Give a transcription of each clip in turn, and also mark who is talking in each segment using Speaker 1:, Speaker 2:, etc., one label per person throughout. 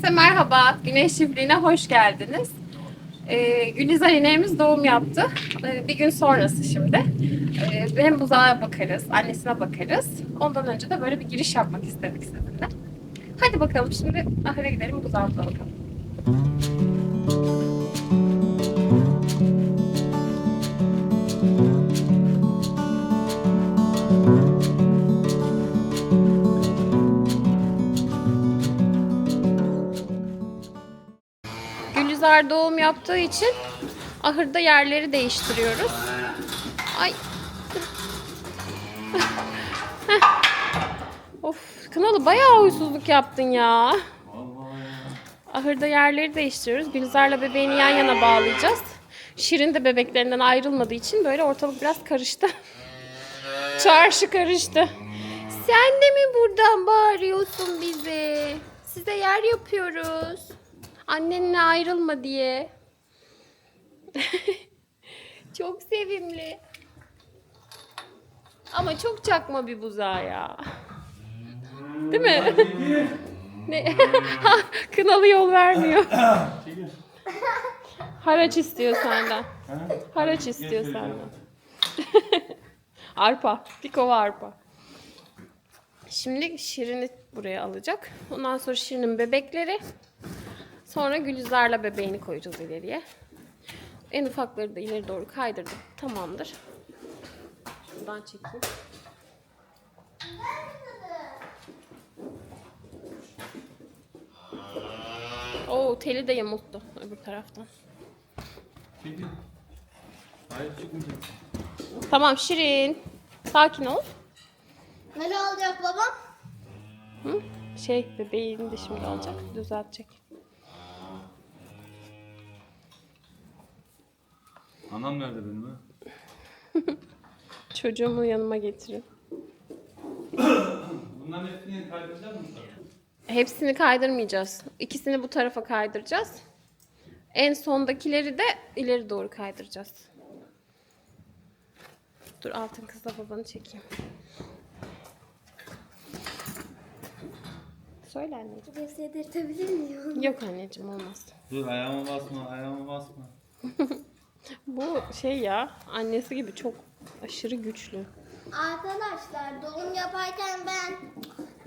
Speaker 1: Herkese merhaba. Güneş Çiftliği'ne hoş geldiniz. Ee, Gülizar ineğimiz doğum yaptı. Ee, bir gün sonrası şimdi. Ee, hem buzağa bakarız, annesine bakarız. Ondan önce de böyle bir giriş yapmak istedik sizinle. Hadi bakalım şimdi ahıra gidelim, buzağımıza bakalım. Gülizar doğum yaptığı için ahırda yerleri değiştiriyoruz. Ay. Of, Kınalı bayağı huysuzluk yaptın ya. Ahırda yerleri değiştiriyoruz. Gülizar'la bebeğini yan yana bağlayacağız. Şirin de bebeklerinden ayrılmadığı için böyle ortalık biraz karıştı. Çarşı karıştı. Sen de mi buradan bağırıyorsun bize? Size yer yapıyoruz. Annenle ayrılma diye. çok sevimli. Ama çok çakma bir buzağı ya. Değil mi? ne? Kınalı yol vermiyor. Haraç istiyor senden. Haraç istiyor senden. arpa. Bir kova arpa. Şimdi Şirin'i buraya alacak. Ondan sonra Şirin'in bebekleri. Sonra Gülizar'la bebeğini koyacağız ileriye. En ufakları da ileri doğru kaydırdık. Tamamdır. Şuradan çekeyim. Oo teli de yamulttu öbür taraftan.
Speaker 2: Çekil. Hayır çıkmayacak.
Speaker 1: Tamam Şirin. Sakin ol.
Speaker 3: Ne olacak babam?
Speaker 1: Hı? Şey bebeğini de şimdi alacak. Düzeltecek.
Speaker 2: Anam nerede benim ha?
Speaker 1: Çocuğumu yanıma getirin.
Speaker 2: Bunların hepsini kaydedecek misin?
Speaker 1: Hepsini kaydırmayacağız. İkisini bu tarafa kaydıracağız. En sondakileri de ileri doğru kaydıracağız. Dur altın kızla babanı çekeyim. Söyle anneciğim.
Speaker 3: Biraz yedirtebilir miyim?
Speaker 1: Yok anneciğim olmaz.
Speaker 2: Dur ayağıma basma, ayağıma basma.
Speaker 1: Bu şey ya annesi gibi çok aşırı güçlü.
Speaker 3: Arkadaşlar doğum yaparken ben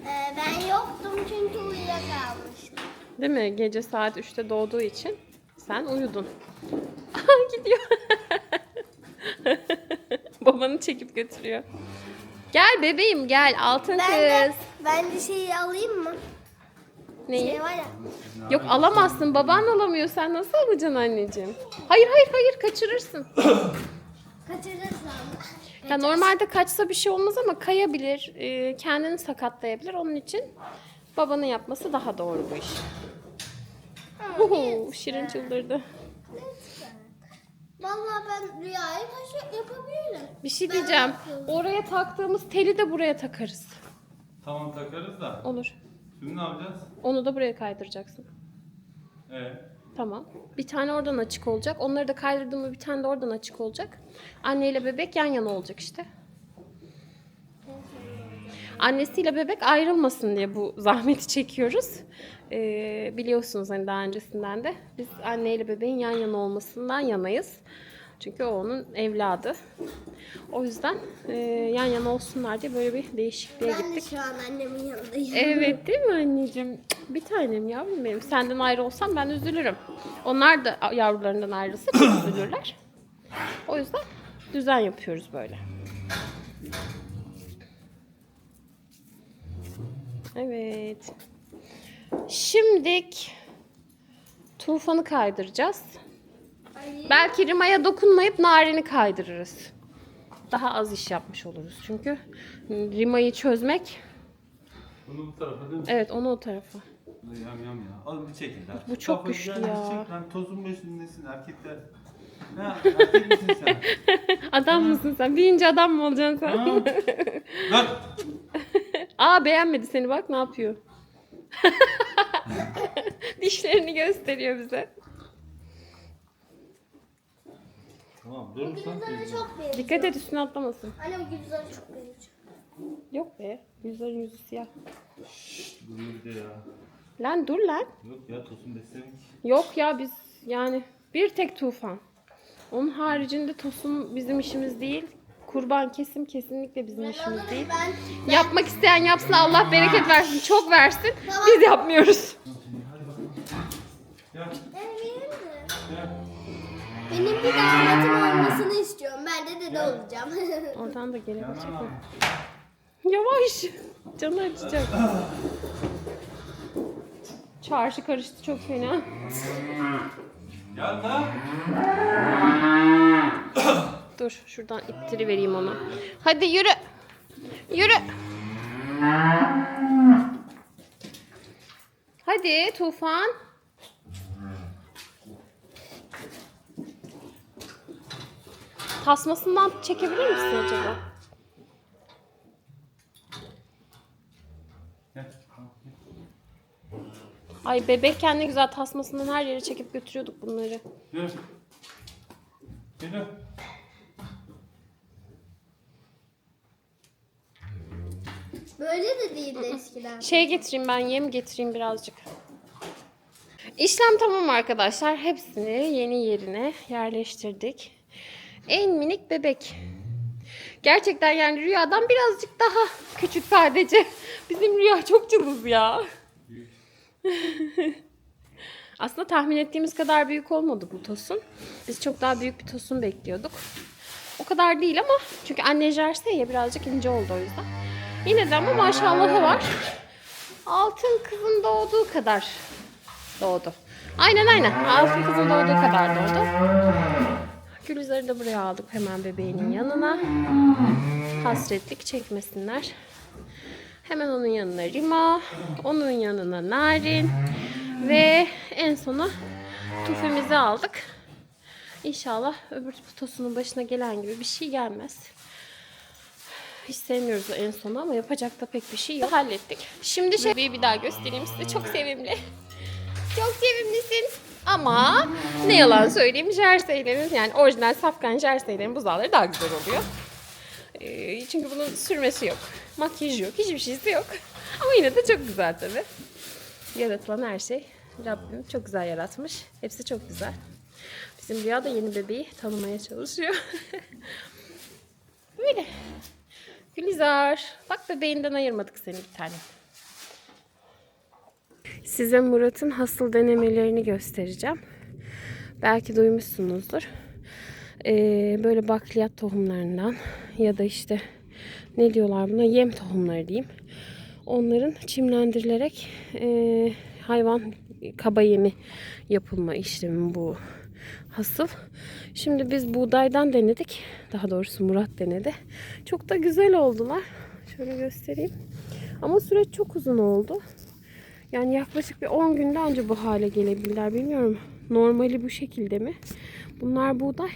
Speaker 3: e, ben yoktum çünkü uyuyakalmıştım.
Speaker 1: Değil mi? Gece saat 3'te doğduğu için sen uyudun. Gidiyor. Babanı çekip götürüyor. Gel bebeğim gel altın
Speaker 3: Ben de,
Speaker 1: kız.
Speaker 3: ben de şeyi alayım mı?
Speaker 1: Neyi?
Speaker 3: Şey var ya.
Speaker 1: Yok alamazsın. Baban alamıyor. Sen nasıl alacaksın anneciğim? Hayır hayır hayır kaçırırsın.
Speaker 3: Kaçırırsam.
Speaker 1: Ya normalde kaçsa bir şey olmaz ama kayabilir. e, kendini sakatlayabilir. Onun için babanın yapması daha doğru bu iş. Huhu, Şirin çıldırdı.
Speaker 3: Vallahi ben rüyayı taşı yapabilirim.
Speaker 1: Bir şey
Speaker 3: Ben
Speaker 1: diyeceğim.
Speaker 3: yapıyorum.
Speaker 1: Oraya taktığımız teli de buraya takarız.
Speaker 2: Tamam takarız da.
Speaker 1: Olur.
Speaker 2: Şimdi ne yapacağız?
Speaker 1: Onu da buraya kaydıracaksın.
Speaker 2: Ee,
Speaker 1: Tamam. Bir tane oradan açık olacak. Onları da kaydırdığımda bir tane de oradan açık olacak. Anne ile bebek yan yana olacak işte. Annesiyle bebek ayrılmasın diye bu zahmeti çekiyoruz. Ee, biliyorsunuz hani daha öncesinden de biz anneyle bebeğin yan yana olmasından yanayız. Çünkü o onun evladı. O yüzden e, yan yana olsunlar diye böyle bir değişikliğe
Speaker 3: Ben de
Speaker 1: gittik.
Speaker 3: şu an annemin yanındayım.
Speaker 1: Evet değil mi anneciğim? Bir tanem yavrum benim. Senden ayrı olsam ben üzülürüm. Onlar da yavrularından ayrılsa çok üzülürler. O yüzden düzen yapıyoruz böyle. Evet. Şimdik Tufan'ı kaydıracağız.
Speaker 3: Ay,
Speaker 1: Belki Rima'ya dokunmayıp Naren'i kaydırırız. Daha az iş yapmış oluruz. Çünkü Rima'yı çözmek
Speaker 2: bunu bu tarafa değil mi?
Speaker 1: Evet onu o tarafa.
Speaker 2: Yam yam ya. Oğlum bir çekil lan.
Speaker 1: Bu çok güçlü ya.
Speaker 2: Çek lan tozun başındasın erkekler. Ha, erkek misin sen?
Speaker 1: Adam mısın sen? Birinci adam mı olacaksın sen?
Speaker 2: Ha? Lan!
Speaker 1: Aa beğenmedi seni bak ne yapıyor. Dişlerini gösteriyor bize.
Speaker 2: Tamam dur sen.
Speaker 3: Gülizar'a çok benziyor.
Speaker 1: Dikkat et üstüne atlamasın.
Speaker 3: Annem Gülizar'a çok benziyor.
Speaker 1: Yok be. Yüzlerin yüzü siyah.
Speaker 2: Bir de ya.
Speaker 1: Lan dur lan.
Speaker 2: Yok ya tosun beslemek.
Speaker 1: Yok ya biz yani bir tek tufan. Onun haricinde tosun bizim işimiz değil. Kurban kesim kesinlikle bizim işimiz değil.
Speaker 3: Ben,
Speaker 1: Yapmak isteyen yapsın Allah bereket versin. Çok versin. Biz yapmıyoruz.
Speaker 2: Gel
Speaker 3: ben benim de.
Speaker 2: gel.
Speaker 3: Benim bir damatım olmasını istiyorum. Ben de dede olacağım.
Speaker 1: Oradan da gelebilecek mi? Yavaş. Canı acıyacak. Çarşı karıştı çok fena.
Speaker 2: Gel lan.
Speaker 1: Dur şuradan ittiri vereyim ona. Hadi yürü. Yürü. Hadi Tufan. Tasmasından çekebilir misin acaba?
Speaker 2: Gel.
Speaker 1: Ay bebekken ne güzel tasmasından her yere çekip götürüyorduk bunları.
Speaker 2: Yürü.
Speaker 3: Böyle de değildi eskiden.
Speaker 1: Şey getireyim ben yem getireyim birazcık. İşlem tamam arkadaşlar. Hepsini yeni yerine yerleştirdik. En minik bebek. Gerçekten yani rüyadan birazcık daha küçük sadece. Bizim rüya çok cılız ya. Aslında tahmin ettiğimiz kadar büyük olmadı bu tosun. Biz çok daha büyük bir tosun bekliyorduk. O kadar değil ama çünkü anne jersey ya birazcık ince oldu o yüzden. Yine de ama maşallahı var. Altın kızın doğduğu kadar doğdu. Aynen aynen. Altın kızın doğduğu kadar doğdu. Gülizar'ı da buraya aldık hemen bebeğinin yanına. Hasretlik çekmesinler. Hemen onun yanına Rima, onun yanına Narin ve en sona tufemizi aldık. İnşallah öbür tosunun başına gelen gibi bir şey gelmez. Hiç sevmiyoruz en sonu ama yapacak da pek bir şey yok. Hallettik. Şimdi şey bir daha göstereyim size. Çok sevimli. Çok sevimlisin. Ama ne yalan söyleyeyim jerseylerin yani orijinal safkan jerseylerin buzağları daha güzel oluyor. Ee, çünkü bunun sürmesi yok. Makyajı yok. Hiçbir şeysi yok. Ama yine de çok güzel tabii. Yaratılan her şey Rabbim çok güzel yaratmış. Hepsi çok güzel. Bizim Rüya da yeni bebeği tanımaya çalışıyor. Böyle. Gülizar. Bak bebeğinden ayırmadık seni bir tane. Size Murat'ın hasıl denemelerini göstereceğim. Belki duymuşsunuzdur. Ee, böyle bakliyat tohumlarından ya da işte ne diyorlar buna yem tohumları diyeyim. Onların çimlendirilerek e, hayvan kaba yemi yapılma işlemi bu hasıl. Şimdi biz buğdaydan denedik. Daha doğrusu Murat denedi. Çok da güzel oldular. Şöyle göstereyim. Ama süreç çok uzun oldu. Yani yaklaşık bir 10 günde önce bu hale gelebilirler. Bilmiyorum normali bu şekilde mi? Bunlar buğday.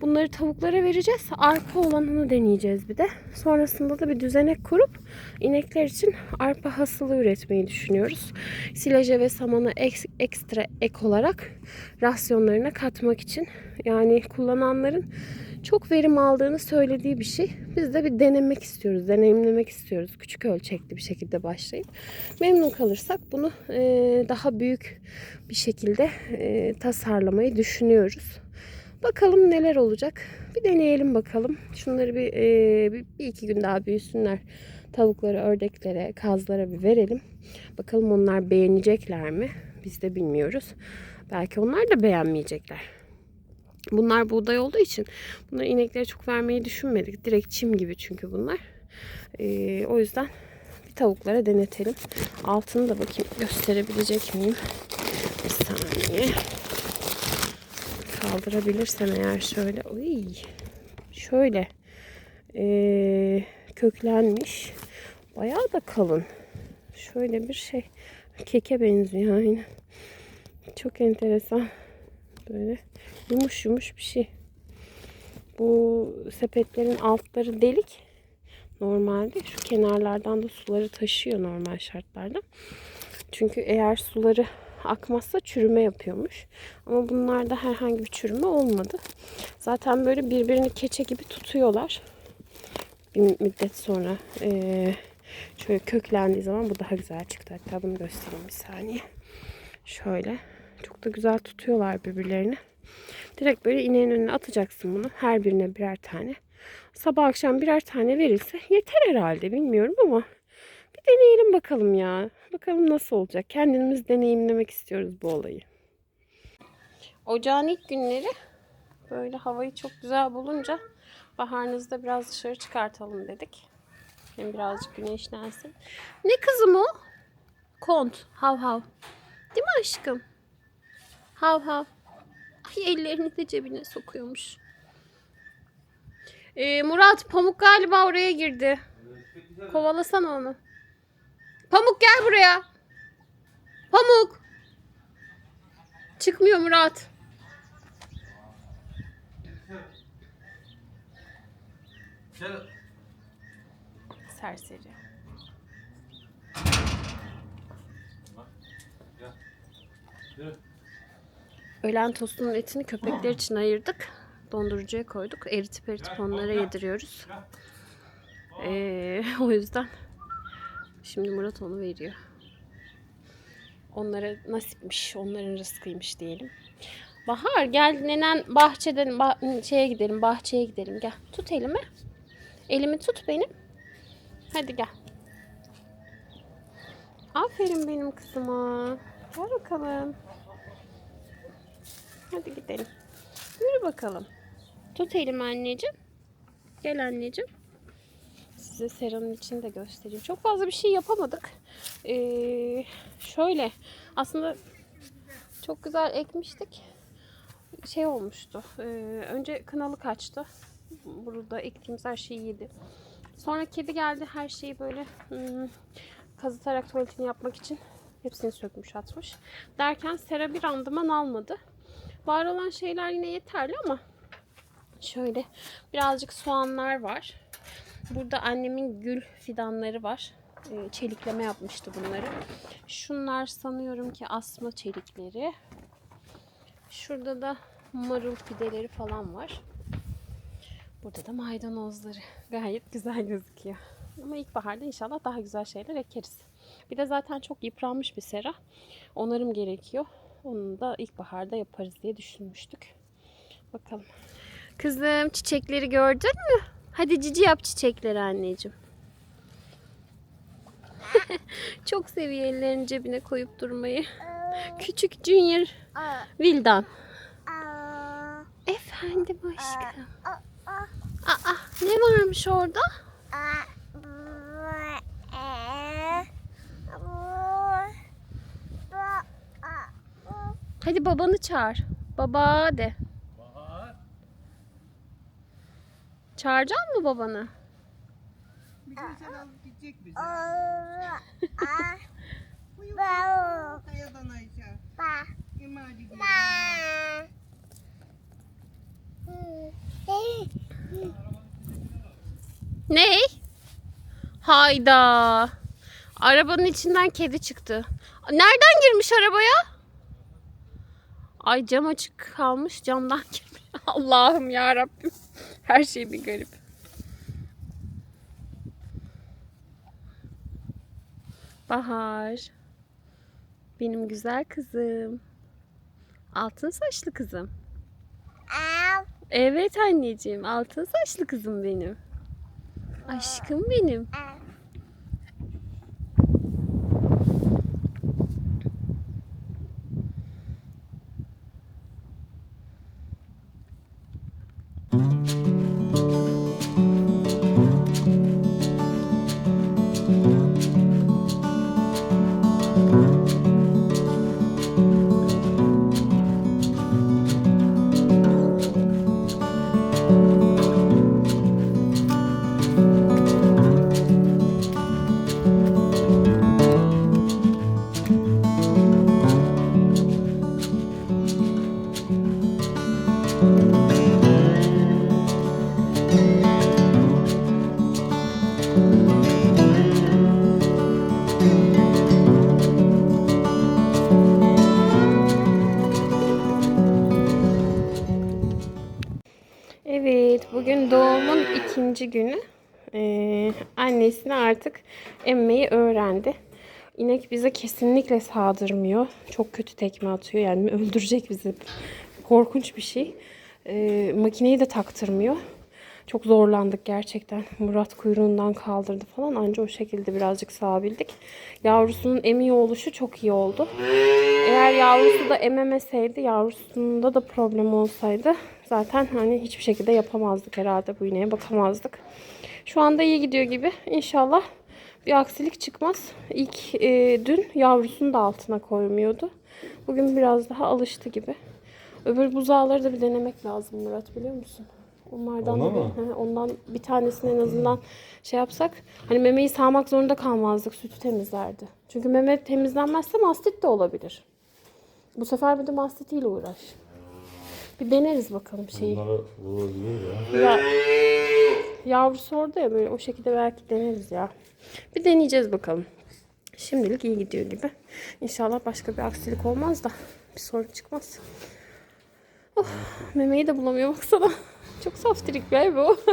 Speaker 1: Bunları tavuklara vereceğiz. Arpa olanını deneyeceğiz bir de. Sonrasında da bir düzenek kurup inekler için arpa hasılı üretmeyi düşünüyoruz. Silaje ve samanı eks- ekstra ek olarak rasyonlarına katmak için. Yani kullananların çok verim aldığını söylediği bir şey. Biz de bir denemek istiyoruz, deneyimlemek istiyoruz. Küçük ölçekli bir şekilde başlayıp memnun kalırsak bunu daha büyük bir şekilde tasarlamayı düşünüyoruz. Bakalım neler olacak. Bir deneyelim bakalım. Şunları bir, eee, bir, bir iki gün daha büyüsünler. Tavuklara, ördeklere, kazlara bir verelim. Bakalım onlar beğenecekler mi? Biz de bilmiyoruz. Belki onlar da beğenmeyecekler. Bunlar buğday olduğu için bunları ineklere çok vermeyi düşünmedik. Direkt çim gibi çünkü bunlar. Ee, o yüzden bir tavuklara denetelim. Altını da bakayım gösterebilecek miyim? Bir saniye. Kaldırabilirsem eğer şöyle. Uy, şöyle. Ee, köklenmiş. Bayağı da kalın. Şöyle bir şey. Keke benziyor aynen. Çok enteresan. Böyle yumuş yumuş bir şey. Bu sepetlerin altları delik. Normalde şu kenarlardan da suları taşıyor normal şartlarda. Çünkü eğer suları akmazsa çürüme yapıyormuş. Ama bunlarda herhangi bir çürüme olmadı. Zaten böyle birbirini keçe gibi tutuyorlar. Bir müddet sonra eee, Şöyle köklendiği zaman bu daha güzel çıktı. Hatta bunu göstereyim bir saniye. Şöyle. Çok da güzel tutuyorlar birbirlerini. Direkt böyle ineğin önüne atacaksın bunu. Her birine birer tane. Sabah akşam birer tane verilse yeter herhalde bilmiyorum ama deneyelim bakalım ya. Bakalım nasıl olacak. Kendimiz deneyimlemek istiyoruz bu olayı. Ocağın ilk günleri böyle havayı çok güzel bulunca baharınızda biraz dışarı çıkartalım dedik. Hem birazcık güneşlensin. Ne kızım o? Kont. Hav hav. Değil mi aşkım? Hav hav. Ay ellerini de cebine sokuyormuş. Ee, Murat Pamuk galiba oraya girdi. Kovalasana onu. Pamuk gel buraya. Pamuk. Çıkmıyor Murat.
Speaker 2: Gel.
Speaker 1: Serseri.
Speaker 2: Gel. Yürü.
Speaker 1: Öğlen tostunun etini köpekler için ayırdık. Dondurucuya koyduk. Eritip eritip onlara yediriyoruz. Ee, o yüzden şimdi Murat onu veriyor. Onlara nasipmiş, onların rızkıymış diyelim. Bahar gel nenen bahçeden bah- şeye gidelim, bahçeye gidelim. Gel tut elimi. Elimi tut benim. Hadi gel. Aferin benim kızıma. Gel bakalım. Hadi gidelim. Yürü bakalım. Tut elimi anneciğim. Gel anneciğim. Size seranın içini de göstereyim. Çok fazla bir şey yapamadık. Ee, şöyle aslında çok güzel ekmiştik. Şey olmuştu. ee, önce kınalı kaçtı. Burada ektiğimiz her şeyi yedi. Sonra kedi geldi her şeyi böyle hmm, kazıtarak tuvaletini yapmak için hepsini sökmüş atmış. Derken sera bir randıman almadı. Var olan şeyler yine yeterli ama şöyle birazcık soğanlar var. Burada annemin gül fidanları var. Ee, Çelikleme yapmıştı bunları. Şunlar sanıyorum ki asma çelikleri. Şurada da marul fideleri falan var. Burada da maydanozları. Gayet güzel gözüküyor. Ama ilkbaharda inşallah daha güzel şeyler ekeriz. Bir de zaten çok yıpranmış bir sera. Onarım gerekiyor. Onu da ilkbaharda yaparız diye düşünmüştük. Bakalım. Kızım çiçekleri gördün mü? Hadi cici yap çiçekleri anneciğim. Çok seviyor ellerini cebine koyup durmayı. Küçük Junior Vildan. Efendim aşkım.
Speaker 3: aa,
Speaker 1: ne varmış orada? Hadi babanı çağır. Baba de.
Speaker 2: Bahar.
Speaker 4: Çağıracak mı babanı?
Speaker 5: Bir gün sen alıp gidecek bizi. Yukarı kayadan
Speaker 3: ba,
Speaker 5: İmadi gidelim.
Speaker 3: ba. Hı, hey,
Speaker 1: Ne? Hayda. Arabanın içinden kedi çıktı. Nereden girmiş arabaya? Ay cam açık kalmış camdan girmiş. Allah'ım ya Rabbim. Her şey bir garip. Bahar. Benim güzel kızım. Altın saçlı kızım. Evet anneciğim, altın saçlı kızım benim. Aşkım benim. Bugün doğumun ikinci günü. Ee, annesine artık emmeyi öğrendi. İnek bize kesinlikle sağdırmıyor. Çok kötü tekme atıyor. Yani öldürecek bizi. Korkunç bir şey. Ee, makineyi de taktırmıyor. Çok zorlandık gerçekten. Murat kuyruğundan kaldırdı falan. Anca o şekilde birazcık sağabildik. Yavrusunun emiyor oluşu çok iyi oldu. Eğer yavrusu da ememeseydi, yavrusunda da problem olsaydı zaten hani hiçbir şekilde yapamazdık herhalde bu ineğe bakamazdık. Şu anda iyi gidiyor gibi. İnşallah bir aksilik çıkmaz. İlk e, dün yavrusunu da altına koymuyordu. Bugün biraz daha alıştı gibi. Öbür buzağları da bir denemek lazım Murat biliyor musun? Onlardan
Speaker 2: Ona mı?
Speaker 1: He, ondan bir tanesini en azından şey yapsak hani memeyi sağmak zorunda kalmazdık. Sütü temizlerdi. Çünkü meme temizlenmezse mastit de olabilir. Bu sefer bir de mastitiyle uğraş. Bir deneriz bakalım şeyi.
Speaker 2: Vurabilir ya.
Speaker 1: Ya, yavrusu orada ya böyle o şekilde belki deneriz ya. Bir deneyeceğiz bakalım. Şimdilik iyi gidiyor gibi. İnşallah başka bir aksilik olmaz da bir sorun çıkmaz. Oh, memeyi de bulamıyor baksana. Çok saftirik bir bu.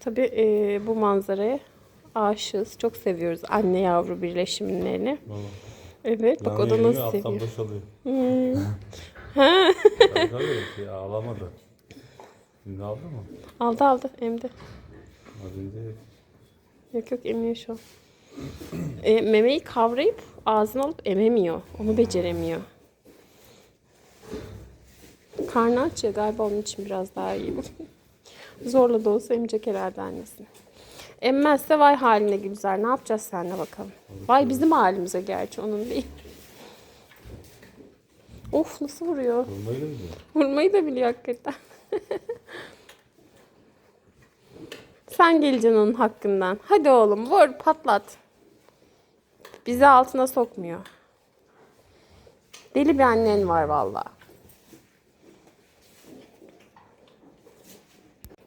Speaker 1: Tabii e, bu manzaraya aşığız. Çok seviyoruz anne yavru birleşimlerini. Evet bak o da nasıl seviyor.
Speaker 2: boşalıyor.
Speaker 1: Ha.
Speaker 2: Tabii tabii şey ağlamadı. Şimdi aldı mı?
Speaker 1: Aldı aldı emdi.
Speaker 2: Az önce
Speaker 1: Yok yok emiyor şu an. E, memeyi kavrayıp ağzına alıp ememiyor. Onu beceremiyor. Karnı aç ya galiba onun için biraz daha iyi. Zorla da olsa emecek herhalde annesini. Emmezse vay haline güzel. Ne yapacağız seninle bakalım. Vay bizim halimize gerçi onun değil. Of nasıl vuruyor.
Speaker 2: vurmayı da biliyor.
Speaker 1: Vurmayı da biliyor hakikaten. Sen geleceksin onun hakkından. Hadi oğlum vur patlat. Bizi altına sokmuyor. Deli bir annen var valla.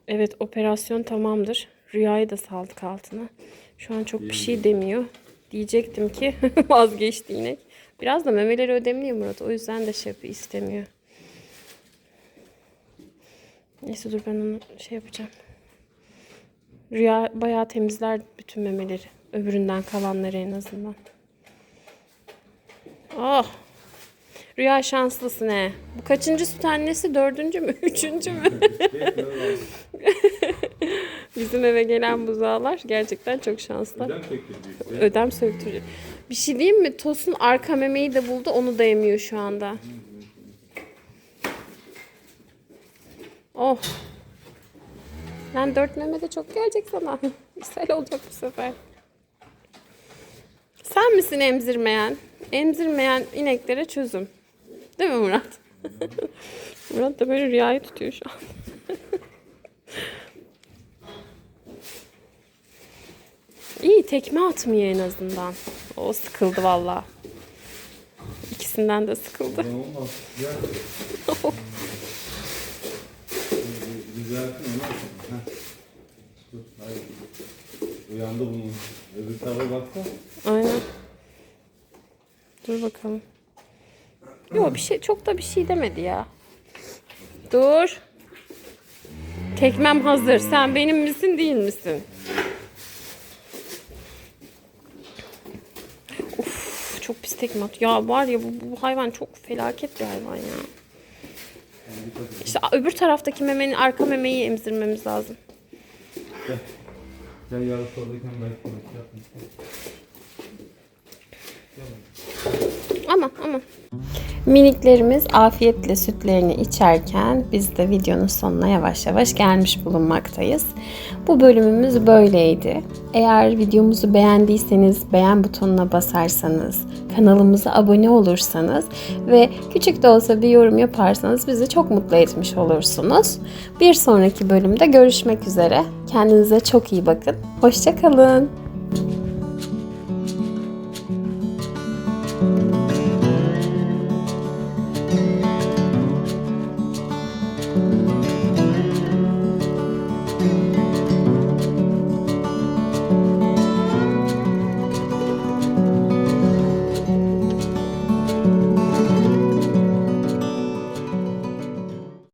Speaker 1: Evet operasyon tamamdır. Rüyayı da saldık altına. Şu an çok bir şey demiyor. Diyecektim ki vazgeçti inek. Biraz da memeleri ödemliyor Murat. O yüzden de şey yapıyor, istemiyor. Neyse dur ben onu şey yapacağım. Rüya bayağı temizler bütün memeleri. Öbüründen kalanları en azından. Oh. Rüya şanslısın he. Bu kaçıncı süt annesi? Dördüncü mü? Üçüncü mü? Bizim eve gelen buzağlar gerçekten çok şanslı. Ödem söktürücü. Bir şey diyeyim mi? Tosun arka memeyi de buldu. Onu da yemiyor şu anda. Oh. Lan dört meme de çok gelecek sana. Güzel olacak bu sefer. Sen misin emzirmeyen? Emzirmeyen ineklere çözüm. Değil mi Murat? Murat da böyle rüyayı tutuyor şu an. İyi tekme atmıyor en azından. O sıkıldı valla. İkisinden de sıkıldı.
Speaker 2: Olmaz. Güzel. Düzeltin onu. Heh. Dur, hayır. Uyandı bunun. Öbür tarafa baksa.
Speaker 1: Aynen. Dur bakalım. Yok bir şey çok da bir şey demedi ya. Dur. Tekmem hazır. Sen benim misin değil misin? Of çok pis tekme atıyor. Ya var ya bu, bu hayvan çok felaket bir hayvan ya. İşte öbür taraftaki memenin arka memeyi emzirmemiz lazım.
Speaker 2: Gel yarın oradayken belki şey yapmışsın.
Speaker 1: Ama ama. Miniklerimiz afiyetle sütlerini içerken biz de videonun sonuna yavaş yavaş gelmiş bulunmaktayız. Bu bölümümüz böyleydi. Eğer videomuzu beğendiyseniz beğen butonuna basarsanız, kanalımıza abone olursanız ve küçük de olsa bir yorum yaparsanız bizi çok mutlu etmiş olursunuz. Bir sonraki bölümde görüşmek üzere. Kendinize çok iyi bakın. Hoşçakalın.